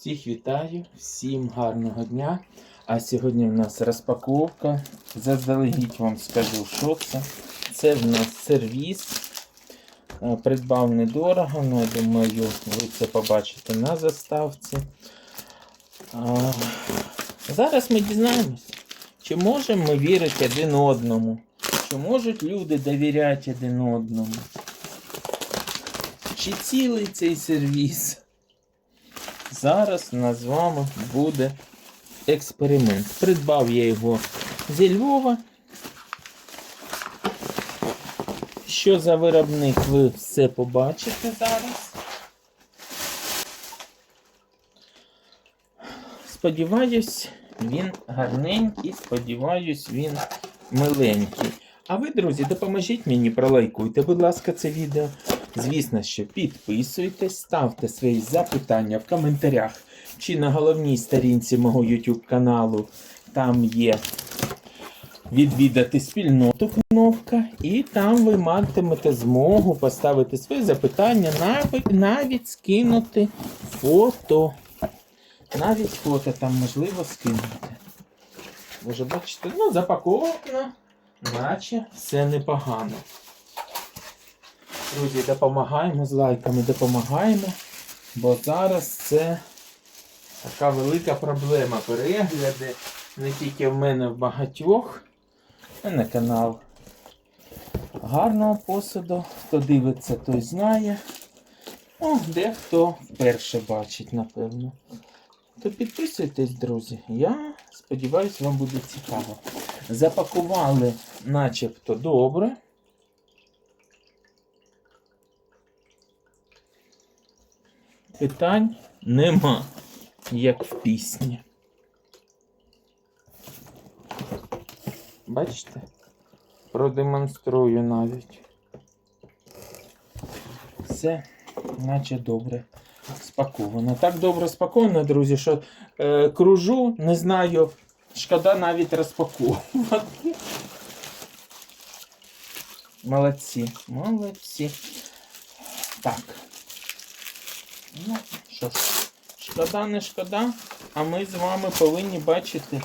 Всіх вітаю, всім гарного дня. А сьогодні в нас розпаковка. Заздалегідь вам скажу, що це. Це в нас сервіс. Е, Придбав недорого, але я думаю, ви це побачите на заставці. А, Зараз ми дізнаємось, чи можемо ми вірити один одному, чи можуть люди довіряти один одному. Чи цілий цей сервіс? Зараз у нас з вами буде експеримент. Придбав я його зі Львова. Що за виробник, ви все побачите зараз. Сподіваюсь, він гарненький, сподіваюсь, він миленький. А ви, друзі, допоможіть мені, пролайкуйте, будь ласка, це відео. Звісно, що підписуйтесь, ставте свої запитання в коментарях чи на головній сторінці мого YouTube каналу. Там є відвідати спільноту кнопка, і там ви матимете змогу поставити свої запитання, навіть, навіть скинути фото. Навіть фото там можливо скинути. Вже бачите, ну, запаковано, наче все непогано. Друзі, допомагаємо з лайками, допомагаємо, бо зараз це така велика проблема. Перегляди не тільки в мене в багатьох. На канал гарного посуду. Хто дивиться, той знає. О, дехто вперше бачить, напевно. То підписуйтесь, друзі. Я сподіваюся, вам буде цікаво. Запакували начебто добре. Питань нема, як в пісні. Бачите? Продемонструю навіть. Все, наче добре спаковано. Так добре спаковано, друзі, що е, кружу, не знаю, шкода навіть розпаковувати. Молодці, молодці. Так. Ну, що ж, шкода, не шкода, а ми з вами повинні бачити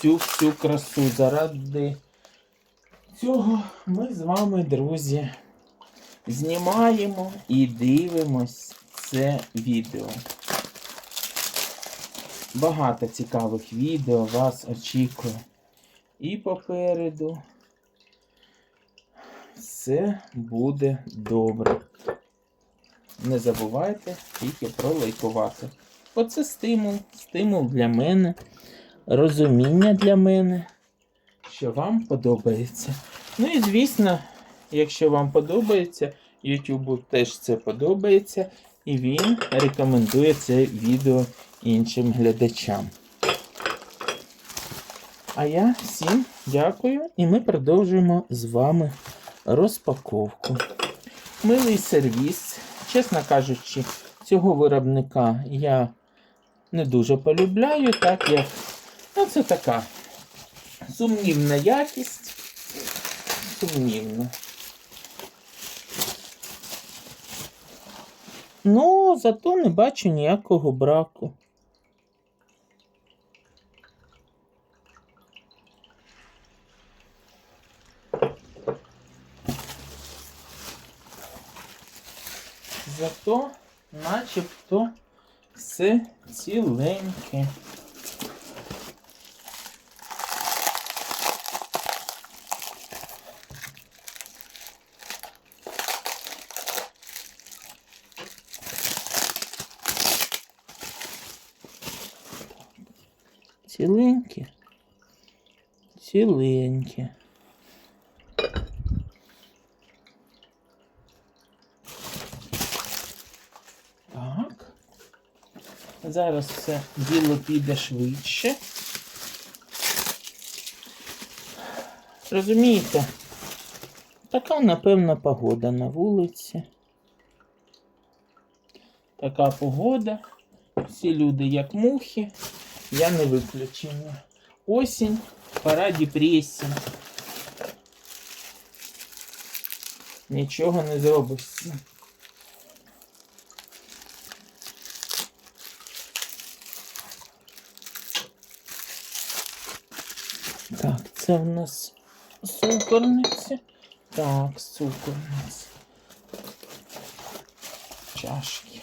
цю всю красу. Заради цього ми з вами, друзі, знімаємо і дивимось це відео. Багато цікавих відео вас очікує. І попереду все буде добре. Не забувайте тільки пролайкувати. Бо це стимул, стимул для мене, розуміння для мене, що вам подобається. Ну і звісно, якщо вам подобається, YouTube теж це подобається, і він рекомендує це відео іншим глядачам. А я всім дякую, і ми продовжуємо з вами розпаковку. Милий сервіс. Чесно кажучи, цього виробника я не дуже полюбляю, так як ну, це така сумнівна якість. Сумнівна. Ну, зато не бачу ніякого браку. Зато начебто все ціленьке. Ціленьке. Ціленьке. Так. Зараз все діло піде швидше. Розумієте, така, напевно, погода на вулиці. Така погода. Всі люди як мухи. Я не виключення. Осінь, пора депресії. Нічого не зробиш. Так, це в нас цукорниці. Так, цукорниці. Чашки.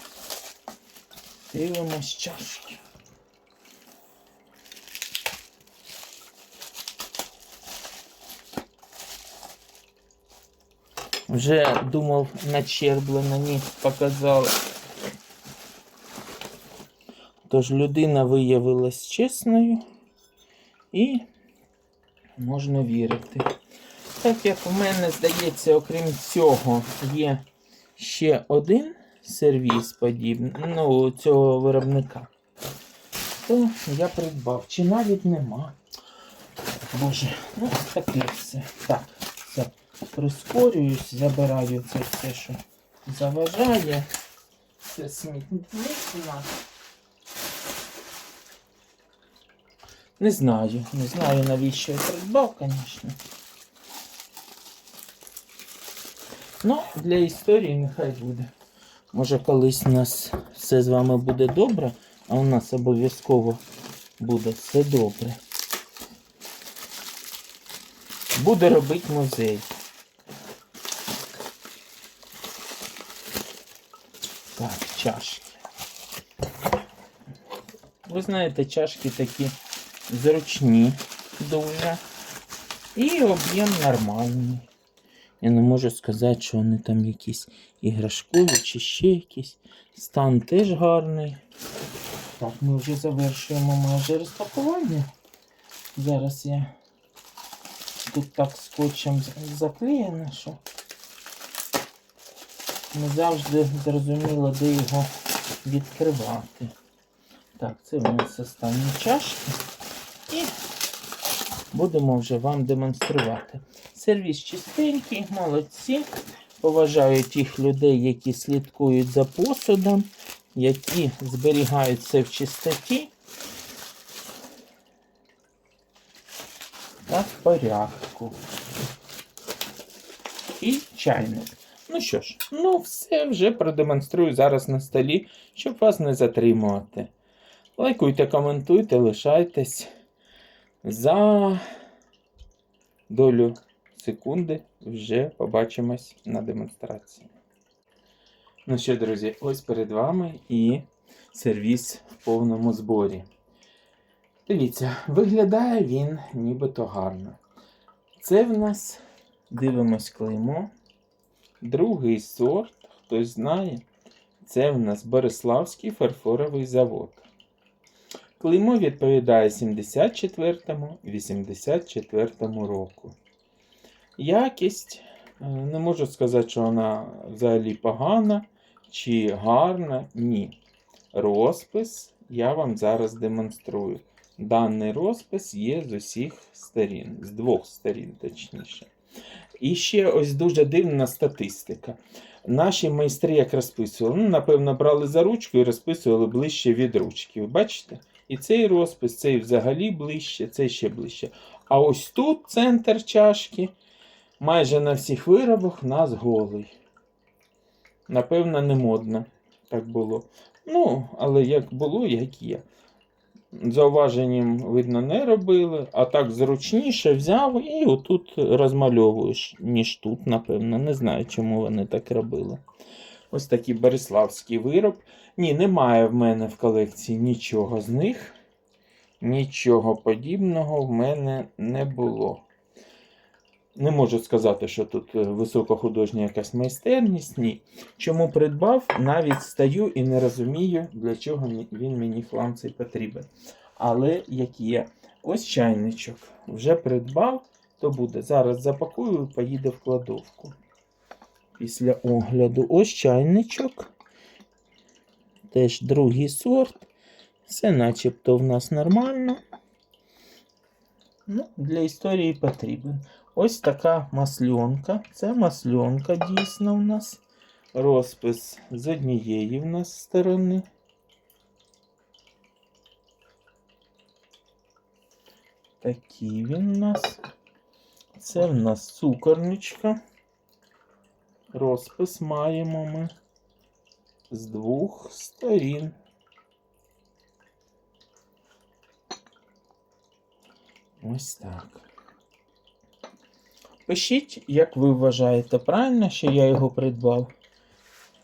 Дивимось чашки. Вже думав начерблено, ні, показали. Тож людина виявилась чесною і можна вірити. Так як в мене, здається, окрім цього, є ще один сервіс подібний, ну, цього виробника, то я придбав. Чи навіть нема. Боже, ну таке все. Так, все. Прискорююсь, забираю це все, що заважає. Це смітник у нас. Не знаю, не знаю навіщо я придбав, звісно. Ну, для історії нехай буде. Може колись у нас все з вами буде добре, а у нас обов'язково буде все добре. Буде робити музей. Так, чашки. Ви знаєте, чашки такі зручні дуже. І об'єм нормальний. Я не можу сказати, що вони там якісь іграшкові чи ще якісь. Стан теж гарний. Так, ми вже завершуємо майже розпакування. Зараз я тут так скотчем заклеєно, що не завжди зрозуміло, де його відкривати. Так, це у нас останні чашки. Будемо вже вам демонструвати. Сервіс чистенький, молодці. Поважаю тих людей, які слідкують за посудом, які зберігають все в чистоті та в порядку. І чайник. Ну що ж, ну все вже продемонструю зараз на столі, щоб вас не затримувати. Лайкуйте, коментуйте, лишайтесь. За долю секунди вже побачимось на демонстрації. Ну що, друзі, ось перед вами і сервіс в повному зборі. Дивіться, виглядає він нібито гарно. Це в нас, дивимось клеймо. Другий сорт, хтось знає, це в нас Бориславський фарфоровий завод. Клеймо відповідає 74-84 року. Якість, е, не можу сказати, що вона взагалі погана чи гарна. Ні. Розпис я вам зараз демонструю. Даний розпис є з усіх сторін, з двох сторін, точніше. І ще ось дуже дивна статистика. Наші майстри як розписували, ну, напевно, брали за ручку і розписували ближче від ручки. Ви бачите? І цей розпис, цей взагалі ближче, цей ще ближче. А ось тут центр чашки, майже на всіх виробах у нас голий. Напевно, не модно так було. Ну, але як було, як є. Зауваженням, видно, не робили, а так зручніше взяв і отут розмальовуєш, ніж тут, напевно. Не знаю, чому вони так робили. Ось такий Бориславський вироб. Ні, немає в мене в колекції нічого з них. Нічого подібного в мене не було. Не можу сказати, що тут е, високохудожня якась майстерність. Ні. Чому придбав, навіть стаю і не розумію, для чого він мені флам цей потрібен. Але як є, ось чайничок. Вже придбав, то буде. Зараз запакую і поїде в кладовку. Після огляду ось чайничок. Теж другий сорт. Все начебто в нас нормально. Ну, для історії потрібен. Ось така масльонка. Це масльонка дійсно в нас. Розпис з однієї в нас сторони. Такий він у нас. Це в нас цукорничка. Розпис маємо ми з двох сторін. Ось так. Пишіть, як ви вважаєте, правильно, що я його придбав,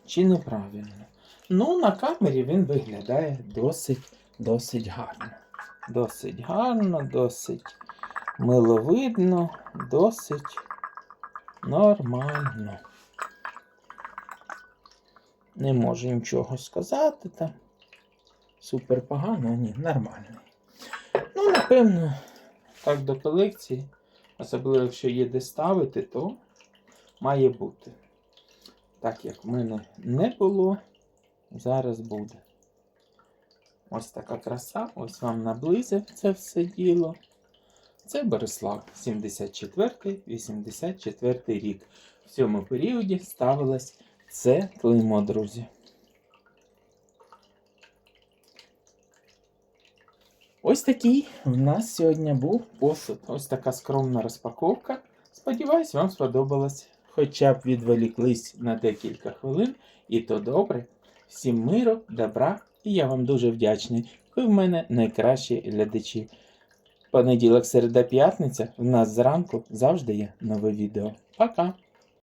чи неправильно. Ну, на камері він виглядає досить, досить гарно. Досить гарно, досить миловидно, досить нормально. Не можу нічого сказати там. Супер погано, ні, нормально. Ну, напевно, так до колекції, особливо якщо є де ставити, то має бути. Так як в мене не було, зараз буде. Ось така краса, ось вам наблизив це все діло. Це Борислав, 74-84 рік. В цьому періоді ставилось це клеймо, друзі. Ось такий в нас сьогодні був посуд. Ось така скромна розпаковка. Сподіваюсь, вам сподобалось. Хоча б відволіклись на декілька хвилин, і то добре. Всім миру, добра, і я вам дуже вдячний. Ви в мене найкращі глядачі. Понеділок, середа, п'ятниця. В нас зранку завжди є нове відео. Пока!